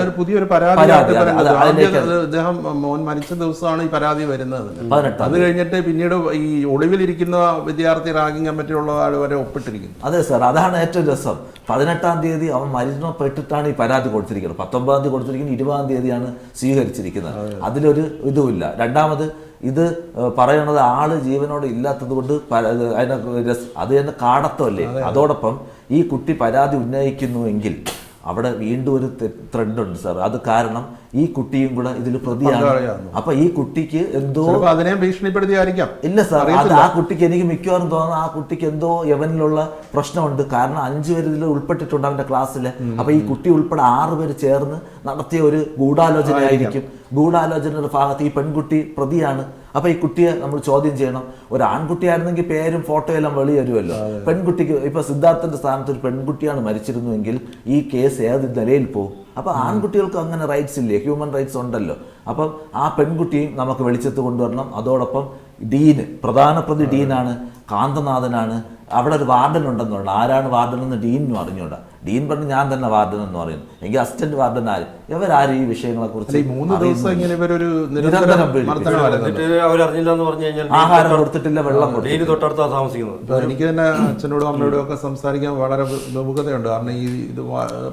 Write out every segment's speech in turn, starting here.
ഒരു പുതിയൊരു പരാതി അദ്ദേഹം മോൻ മരിച്ച ദിവസമാണ് ഈ പരാതി വരുന്നത്. അത് കഴിഞ്ഞിട്ട് പിന്നീട് ഈ ഒളിവിലിരിക്കുന്ന വിദ്യാർത്ഥി റാഗിംഗ് കമ്മിറ്റിയുള്ള ആൾ വരെ ഒപ്പിട്ടിരിക്കുന്നു. അതെ സാർ അതാണ് ഏറ്റവും രസം. പതിനെട്ടാം തീയതി അവൻ മരിച്ചപ്പെട്ടിട്ടാണ് ഈ പരാതി കൊടുത്തിരിക്കുന്നത്. പത്തൊമ്പതാം തീയതി കൊടുത്തിരിക്കുന്നത് ഇരുപതാം തീയതിയാണ് സ്വീകരിച്ചിരിക്കുന്നത്. അതിലൊരു ഇതുമില്ല. രണ്ടാമത് ഇത് പറയുന്നത് പറയണത് ആൾ ജീവനോട് ഇല്ലാത്തത് കൊണ്ട് അതിനെ അത് തന്നെ കാടത്തമല്ലേ? അതോടൊപ്പം ഈ കുട്ടി പരാതി ഉന്നയിക്കുന്നുവെങ്കിൽ അവിടെ വീണ്ടും ഒരു ത്രെഡ് ഉണ്ട് സാർ അത് കാരണം ഈ കുട്ടിയും കൂടെ ഇതിൽ പ്രതിയാണ്. അപ്പൊ ഈ കുട്ടിക്ക് എന്തോ അതിനെ ഭീഷണിപ്പെടുത്തിയായിരിക്കാം. ഇല്ല സാർ അത് ആ കുട്ടിക്ക് എനിക്ക് മിക്കവാറും തോന്നുന്നു ആ കുട്ടിക്ക് എന്തോ യവനിലുള്ള പ്രശ്നമുണ്ട്. കാരണം അഞ്ചു പേര് ഇതിൽ ഉൾപ്പെട്ടിട്ടുണ്ട് അവന്റെ ക്ലാസ്സിൽ അപ്പൊ ഈ കുട്ടി ഉൾപ്പെടെ ആറ് പേര് ചേർന്ന് നടത്തിയ ഒരു ഗൂഢാലോചനയായിരിക്കും. ഗൂഢാലോചനയുടെ ഭാഗത്ത് ഈ പെൺകുട്ടി പ്രതിയാണ്. അപ്പൊ ഈ കുട്ടിയെ നമ്മൾ ചോദ്യം ചെയ്യണം. ഒരു ആൺകുട്ടിയായിരുന്നെങ്കിൽ പേരും ഫോട്ടോ എല്ലാം വെളി വരുമല്ലോ. പെൺകുട്ടിക്ക് ഇപ്പൊ സിദ്ധാർത്ഥന്റെ സ്ഥാനത്ത് ഒരു പെൺകുട്ടിയാണ് മരിച്ചിരുന്നുവെങ്കിൽ ഈ കേസ് ഏത് നിലയിൽ പോകും? അപ്പൊ ആൺകുട്ടികൾക്ക് അങ്ങനെ റൈറ്റ്സ് ഇല്ലേ? ഹ്യൂമൻ റൈറ്റ്സ് ഉണ്ടല്ലോ. അപ്പം ആ പെൺകുട്ടിയും നമുക്ക് വെളിച്ചത്ത് കൊണ്ടുവരണം. അതോടൊപ്പം ഡീന് പ്രധാന പ്രതി ഡീനാണ് കാന്തനാഥനാണ്. അവിടെ ഒരു വാർഡൻ ഉണ്ടെന്ന് പറഞ്ഞു. ആരാണ് വാർഡൻ എന്ന് ഡീനും അറിഞ്ഞൂടാ. ഡീൻ പറഞ്ഞു ഞാൻ തന്നെ വാർഡൻ എന്ന് പറയുന്നു. എങ്കിൽ അസിസ്റ്റന്റ് വാർഡൻ ആര്? ഇവരാരും ഈ വിഷയങ്ങളെ കുറിച്ച് ഈ മൂന്ന് ദിവസം ഇങ്ങനെ ഇവരൊരു എന്ന് പറഞ്ഞു കഴിഞ്ഞാൽ ആഹാരം കൊടുത്തിട്ടില്ല വെള്ളം തൊട്ടടുത്താ താമസിക്കുന്നത്. എനിക്ക് തന്നെ അച്ഛനോടും അമ്മയോടും ഒക്കെ സംസാരിക്കാൻ വളരെ ബഹുമതയുണ്ട് കാരണം ഈ ഇത്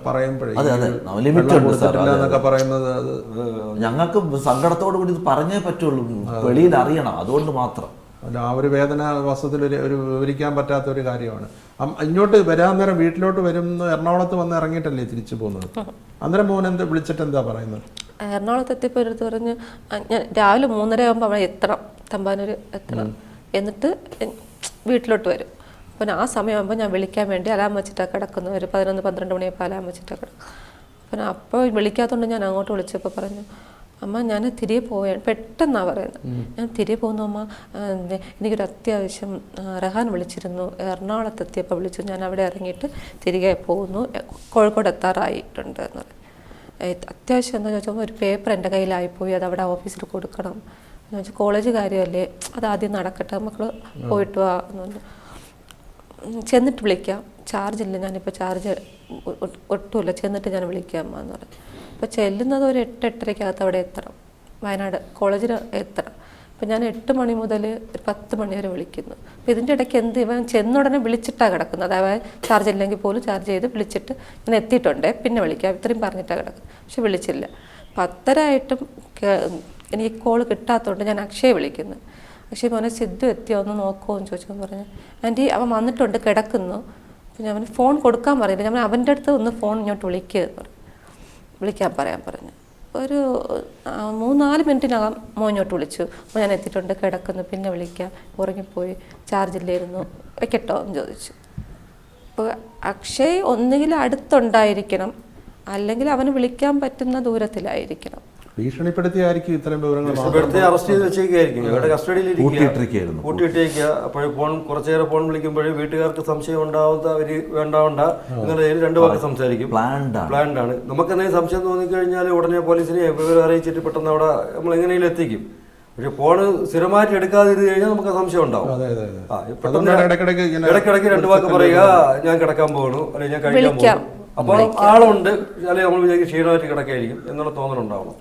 പറയുമ്പോഴേ അതെ, അതെ. ഈ ലിമിറ്റ് വെള്ളം ഉണ്ട് സാർ. എന്നൊക്കെ പറയുന്നത് അത് ഞങ്ങൾക്ക് സങ്കടത്തോടു കൂടി ഇത് പറഞ്ഞേ പറ്റുള്ളൂ. വെളിയിൽ അറിയണം അതുകൊണ്ട് മാത്രം. അല്ല, ആ ഒരു വേദന വസ്തുത്തിൽ ഒരു വിവരിക്കാൻ പറ്റാത്ത ഒരു കാര്യമാണ് ഇങ്ങോട്ട് വരാൻ നേരം വീട്ടിലോട്ട് വരുന്ന എറണാകുളത്ത് വന്ന് ഇറങ്ങിയിട്ടല്ലേ തിരിച്ചു പോകുന്നത്? അന്നേരം മോൻ എന്താ വിളിച്ചിട്ട് എന്താ പറയുന്നത്? എറണാകുളത്ത് എത്തിയപ്പോൾ എടുത്ത് പറഞ്ഞ് ഞാൻ രാവിലെ മൂന്നര ആകുമ്പോൾ അവിടെ എത്തണം. തമ്പാനൂർ എത്തണം. എന്നിട്ട് വീട്ടിലോട്ട് വരും. അപ്പം ആ സമയമാകുമ്പോൾ ഞാൻ വിളിക്കാൻ വേണ്ടി അലാം വെച്ചിട്ടാണ് കിടക്കുന്നത്. ഒരു പതിനൊന്ന് പന്ത്രണ്ട് മണിയപ്പോൾ അലാം വെച്ചിട്ടാണ് കിടക്കുന്നത്. അപ്പം അപ്പോൾ വിളിക്കാത്തതുകൊണ്ട് ഞാൻ അങ്ങോട്ട് വിളിച്ചപ്പോൾ പറഞ്ഞു അമ്മ ഞാൻ തിരികെ പോവുകയാണ് പെട്ടെന്നാണ് പറയുന്നത്. ഞാൻ തിരികെ പോകുന്നു അമ്മ എനിക്കൊരു അത്യാവശ്യം റഹാൻ വിളിച്ചിരുന്നു. എറണാകുളത്ത് എത്തിയപ്പോൾ വിളിച്ചു. ഞാൻ അവിടെ ഇറങ്ങിയിട്ട് തിരികെ പോകുന്നു. കോഴിക്കോട് എത്താറായിട്ടുണ്ട് എന്ന് പറയും അത്യാവശ്യം എന്താ ചോദിച്ചാൽ ഒരു പേപ്പർ എന്റെ കയ്യിലായിപ്പോയി. അത് അവിടെ ഓഫീസിൽ കൊടുക്കണം. എന്ന് വെച്ചാൽ കോളേജ് കാര്യമല്ലേ? അത് ആദ്യം നടക്കട്ടെ. മക്കൾ പോയിട്ട് വാ എന്ന് പറഞ്ഞു. ചെന്നിട്ട് വിളിക്കാം. ചാർജ് ഇല്ല. ഞാനിപ്പോൾ ചാർജ് ഒട്ടുമില്ല. ചെന്നിട്ട് ഞാൻ വിളിക്കാം എന്ന് പറഞ്ഞു. അപ്പോൾ ചെല്ലുന്നത് ഒരു എട്ട് എട്ടരയ്ക്കകത്ത് അവിടെ എത്തണം. വയനാട് കോളേജിൽ എത്തണം. അപ്പം ഞാൻ എട്ട് മണി മുതൽ ഒരു പത്ത് മണി വരെ വിളിക്കുന്നു. അപ്പോൾ ഇതിന്റെ ഇടയ്ക്ക് എന്ത് ഇവൻ ചെന്നുടനെ വിളിച്ചിട്ടാണ് കിടക്കുന്നത്. അതായത് ചാർജ് ഇല്ലെങ്കിൽ പോലും ചാർജ് ചെയ്ത് വിളിച്ചിട്ട് ഞാൻ എത്തിയിട്ടുണ്ട്. പിന്നെ വിളിക്കാം. ഇത്രയും പറഞ്ഞിട്ടാണ് കിടക്കുന്നത്. പക്ഷെ വിളിച്ചില്ല. പത്തരായിട്ടും എനിക്ക് കോൾ കിട്ടാത്തതുകൊണ്ട് ഞാൻ അക്ഷയെ വിളിക്കുന്നു. അക്ഷയ് മോനെ സിദ്ധു എത്തിയോ? ഒന്ന് നോക്കുമോ എന്ന് ചോദിച്ചു പറഞ്ഞു. ആന്റി അവൻ വന്നിട്ടുണ്ട്. കിടക്കുന്നു. ഞാൻ അവന് ഫോൺ കൊടുക്കാൻ പറയില്ല. ഞാൻ അവന്റെ അടുത്ത് ഒന്ന് ഫോൺ ഇങ്ങോട്ട് വിളിക്കുക പറഞ്ഞു. വിളിക്കാൻ പറയാൻ പറഞ്ഞു. ഒരു മൂന്നാൽ മിനിറ്റിനകം മോഞ്ഞോട്ട് വിളിച്ചു. അപ്പോൾ ഞാൻ എത്തിയിട്ടുണ്ട്. കിടക്കുന്നു. പിന്നെ വിളിക്കാം. ഉറങ്ങിപ്പോയി. ചാർജില്ലായിരുന്നു വെക്കട്ടോ എന്ന് ചോദിച്ചു. അപ്പോൾ അക്ഷയ് ഒന്നുകിൽ അടുത്തുണ്ടായിരിക്കണം. അല്ലെങ്കിൽ അവന് വിളിക്കാൻ പറ്റുന്ന ദൂരത്തിലായിരിക്കണം. ഭീഷണിപ്പെടുത്തിയായിരിക്കും ഇത്തരം വിവരങ്ങൾ ഇവിടുത്തെ അറസ്റ്റ് ചെയ്ത് വെച്ചേക്കായിരിക്കും ഇവരുടെ കസ്റ്റഡിയിൽ കൂട്ടിയിട്ടിരിക്കുകയായിരുന്നു. കൂട്ടിയിട്ടേക്കുക അപ്പോൾ ഫോൺ ഫോൺ വിളിക്കുമ്പോഴേ വീട്ടുകാർക്ക് സംശയം ഉണ്ടാവാത്ത അവർ വേണ്ടാവണ്ട. എന്നുള്ള രണ്ടു വാക്ക് സംസാരിക്കും. പ്ലാൻഡ് ആണ് പ്ലാൻഡ് ആണ് നമുക്ക് എന്തെങ്കിലും സംശയം തോന്നിക്കഴിഞ്ഞാൽ ഉടനെ പോലീസിനെ വിവരം അറിയിച്ചിട്ട് പെട്ടെന്ന് അവിടെ നമ്മൾ എങ്ങനെയും എത്തിക്കും. പക്ഷെ ഫോണ് സ്ഥിരമായിട്ട് എടുക്കാതിരുന്ന് കഴിഞ്ഞാൽ നമുക്ക് സംശയം ഉണ്ടാവും. ഇടയ്ക്കിടയ്ക്ക് രണ്ട് വാക്ക് പറയുക ഞാൻ കിടക്കാൻ പോകണു അല്ലെങ്കിൽ ഞാൻ കഴിക്കാൻ. പോകുന്നു അപ്പൊ ആളുണ്ട് അല്ലെങ്കിൽ നമ്മൾ വിചാരിക്കും ക്ഷീണമായിട്ട് കിടക്കായിരിക്കും എന്നുള്ള തോന്നലുണ്ടാവണം.